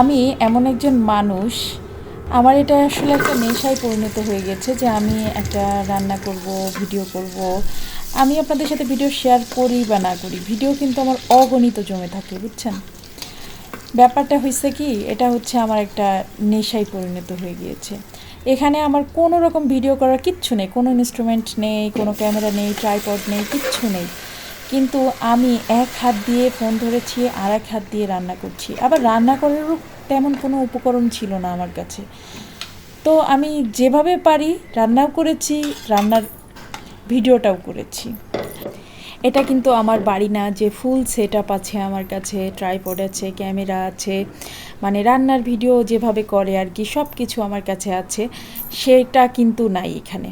আমি এমন একজন মানুষ, আমার এটা আসলে একটা নেশায় পরিণত হয়ে গেছে যে আমি একটা রান্না করব, ভিডিও করব। আমি আপনাদের সাথে ভিডিও শেয়ার করি বা না করি, ভিডিও কিন্তু আমার অগণিত জমে থাকে, বুঝছেন? ব্যাপারটা হয়েছে কি, এটা হচ্ছে আমার একটা নেশায় পরিণত হয়ে গিয়েছে। এখানে আমার কোনো রকম ভিডিও করার কিচ্ছু নেই, কোনো ইনস্ট্রুমেন্ট নেই, কোনো ক্যামেরা নেই ট্রাইপড নেই, কিচ্ছু নেই। কিন্তু আমি এক হাত দিয়ে ফোন ধরেছি আর এক হাত দিয়ে রান্না করছি। আবার রান্না করারও তেমন কোনো উপকরণ ছিল না আমার কাছে। তো আমি যেভাবে পারি রান্নাও করেছি, রান্নার ভিডিওটাও করেছি। এটা কিন্তু আমার বাড়ি না, যে ফুল সেট আপ আছে আমার কাছে, ট্রাইপড আছে, ক্যামেরা আছে মানে রান্নার ভিডিও যেভাবে করে আর কি সব কিছু আমার কাছে আছে, সেটা কিন্তু নাই এখানে।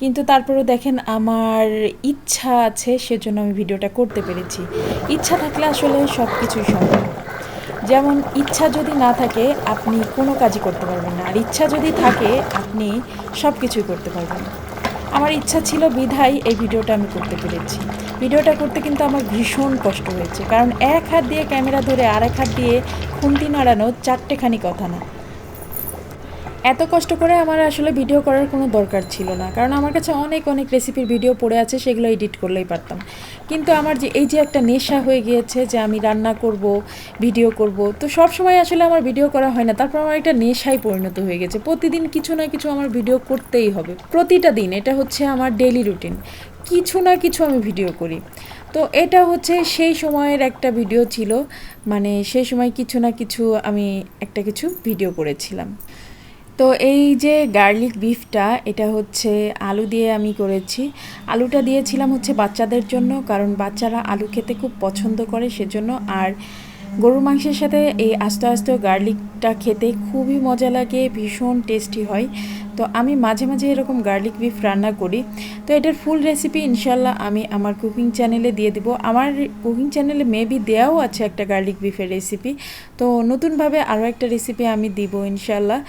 কিন্তু তারপরেও দেখেন আমার ইচ্ছা আছে সেজন্য আমি ভিডিওটা করতে পেরেছি। ইচ্ছা থাকলে আসলে সব কিছুই সম্ভব। যেমন ইচ্ছা যদি না থাকে, আপনি কোনো কাজই করতে পারবেন না। আর ইচ্ছা যদি থাকে, আপনি সব কিছুই করতে পারবেন। আমার ইচ্ছা ছিল বিধায় এই ভিডিওটা আমি করতে পেরেছি। ভিডিওটা করতে কিন্তু আমার ভীষণ কষ্ট হয়েছে। কারণ এক হাত দিয়ে ক্যামেরা ধরে আর এক হাত দিয়ে খুন্তি নাড়ানো চারটেখানি কথা না। এত কষ্ট করে আমার আসলে ভিডিও করার কোনো দরকার ছিল না। কারণ আমার কাছে অনেক অনেক রেসিপির ভিডিও পড়ে আছে, সেগুলো এডিট করলেই পারতাম। কিন্তু আমার যে, এই যে একটা নেশা হয়ে গিয়েছে যে, আমি রান্না করব ভিডিও করব, তো সব সময় আসলে আমার ভিডিও করা হয় না। তারপর আমার একটা নেশায় পরিণত হয়ে গেছে। প্রতিদিন কিছু না কিছু আমার ভিডিও করতেই হবে। প্রতিটা দিন এটা হচ্ছে আমার ডেলি রুটিন কিছু না কিছু আমি ভিডিও করি। তো এটা হচ্ছে সেই সময়ের একটা ভিডিও ছিল। মানে সেই সময় কিছু না কিছু আমি একটা কিছু ভিডিও করেছিলাম। তো এই যে গার্লিক বিফটা, এটা হচ্ছে আলু দিয়ে আমি করেছি। আলুটা দিয়েছিলাম হচ্ছে বাচ্চাদের জন্য, কারণ বাচ্চারা আলু খেতে খুব পছন্দ করে সেজন্য। আর গরুর মাংসের সাথে এই আস্তে আস্তে গার্লিকটা খেতে খুবই মজা লাগে, ভীষণ টেস্টি হয়। তো আমি মাঝে মাঝে এরকম গার্লিক বিফ রান্না করি। তো এটার ফুল রেসিপি ইনশাল্লাহ আমি আমার কুকিং চ্যানেলে দিয়ে দিব। আমার কুকিং চ্যানেলে মেবি দেওয়াও আছে একটা গার্লিক বিফের রেসিপি তো নতুনভাবে আরও একটা রেসিপি আমি দিব ইনশাল্লাহ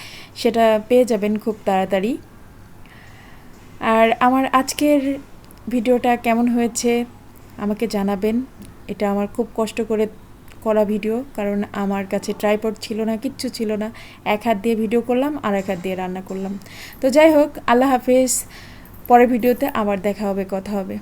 সেটা পেয়ে যাবেন খুব তাড়াতাড়ি। আর আমার আজকের ভিডিওটা কেমন হয়েছে আমাকে জানাবেন। এটা আমার খুব কষ্ট করে করা ভিডিও, কারণ আমার কাছে ট্রাইপড ছিল না, কিচ্ছু ছিল না। এক হাত দিয়ে ভিডিও করলাম, আর এক হাত দিয়ে রান্না করলাম। তো যাই হোক, আল্লাহ হাফেজ। পরের ভিডিওতে আবার দেখা হবে, কথা হবে।